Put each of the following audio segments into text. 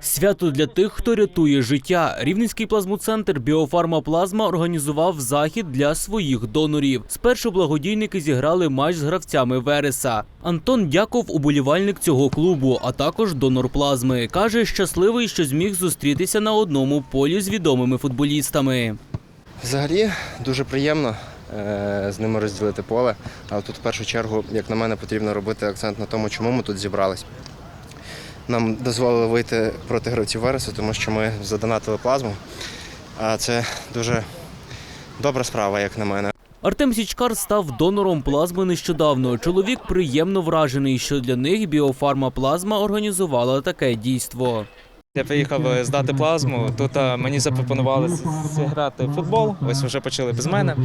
Свято для тих, хто рятує життя. Рівненський плазмоцентр Біофарма Плазма організував захід для своїх донорів. Спершу благодійники зіграли матч з гравцями Вереса. Антон Дяков уболівальник цього клубу, а також донор плазми. каже, щасливий, що зміг зустрітися на одному полі з відомими футболістами. Взагалі дуже приємно е, з ними розділити поле. Але тут в першу чергу, як на мене, потрібно робити акцент на тому, чому ми тут зібрались. Нам дозволили вийти проти гравців Вересу, тому що ми задонатили плазму. А це дуже добра справа, як на мене. Артем Січкар став донором плазми нещодавно. Чоловік приємно вражений, що для них біофарма плазма організувала таке дійство. Я приїхав е, здати плазму. Тут мені запропонували зіграти в футбол. Ось вже почали без мене.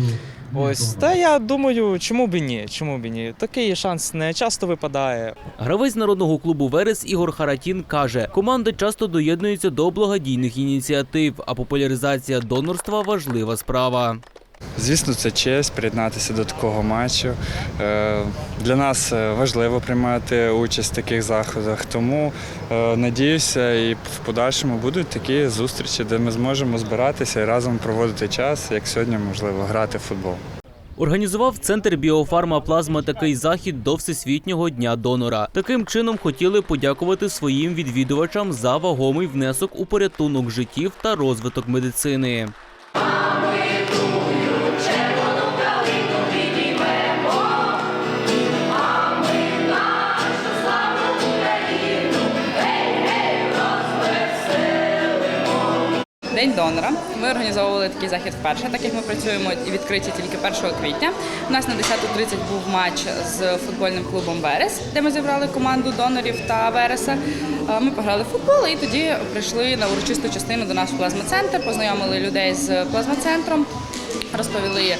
Ось та я думаю, чому б ні? Чому б ні? Такий шанс не часто випадає. Гравець народного клубу Верес Ігор Харатін каже, команда часто доєднується до благодійних ініціатив, а популяризація донорства важлива справа. Звісно, це честь приєднатися до такого матчу. Е, Для нас е, важливо приймати участь в таких заходах, тому е, надіюся, і в подальшому будуть такі зустрічі, де ми зможемо збиратися і разом проводити час, як сьогодні можливо, грати в футбол. Організував центр біофарма плазма такий захід до Всесвітнього дня донора. Таким чином хотіли подякувати своїм відвідувачам за вагомий внесок у порятунок життів та розвиток медицини. День донора. Ми організовували такий захід вперше, так як ми працюємо і відкриті тільки 1 квітня. У нас на 10.30 був матч з футбольним клубом Верес, де ми зібрали команду донорів та Вереса. Е, Ми пограли в футбол і тоді прийшли на урочисту частину до нас в плазмоцентр, познайомили людей з плазмоцентром, розповіли е,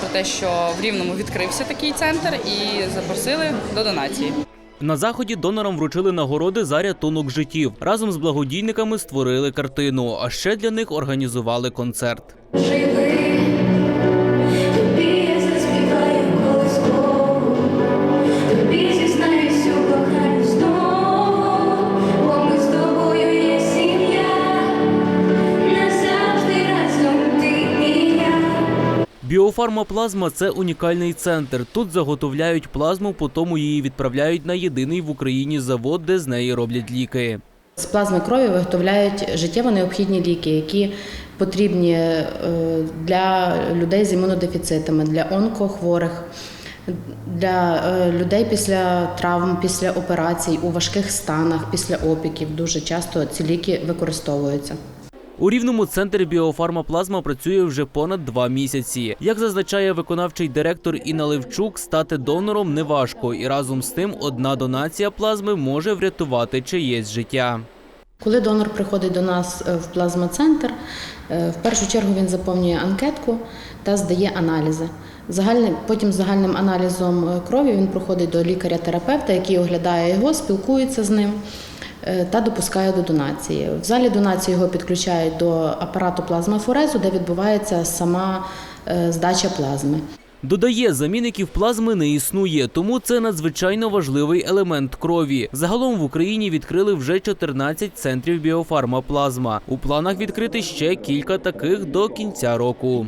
про те, що в Рівному відкрився такий центр, і запросили до донації. На заході донорам вручили нагороди за рятунок життів. Разом з благодійниками створили картину, а ще для них організували концерт. Живи, Біофарма плазма це унікальний центр. Тут заготовляють плазму, потім її відправляють на єдиний в Україні завод, де з неї роблять ліки. З плазми крові виготовляють життєво необхідні ліки, які потрібні е, для людей з імунодефіцитами, для онкохворих, для е, людей після травм, після операцій у важких станах, після опіків. Дуже часто ці ліки використовуються. У рівному центрі біофарма плазма працює вже понад два місяці. Як зазначає виконавчий директор Інна Левчук, стати донором неважко, і разом з тим одна донація плазми може врятувати чиєсь життя. Коли донор приходить до нас е, в плазмоцентр, е, в першу чергу він заповнює анкетку та здає аналізи. Загальний, потім загальним аналізом е, крові він проходить до лікаря-терапевта, який оглядає його, спілкується з ним та допускає до донації. В залі донації його підключають до апарату плазмафорезу, де відбувається сама е, здача плазми. Додає, замінників плазми не існує, тому це надзвичайно важливий елемент крові. Загалом в Україні відкрили вже 14 центрів біофарма плазма. У планах відкрити ще кілька таких до кінця року.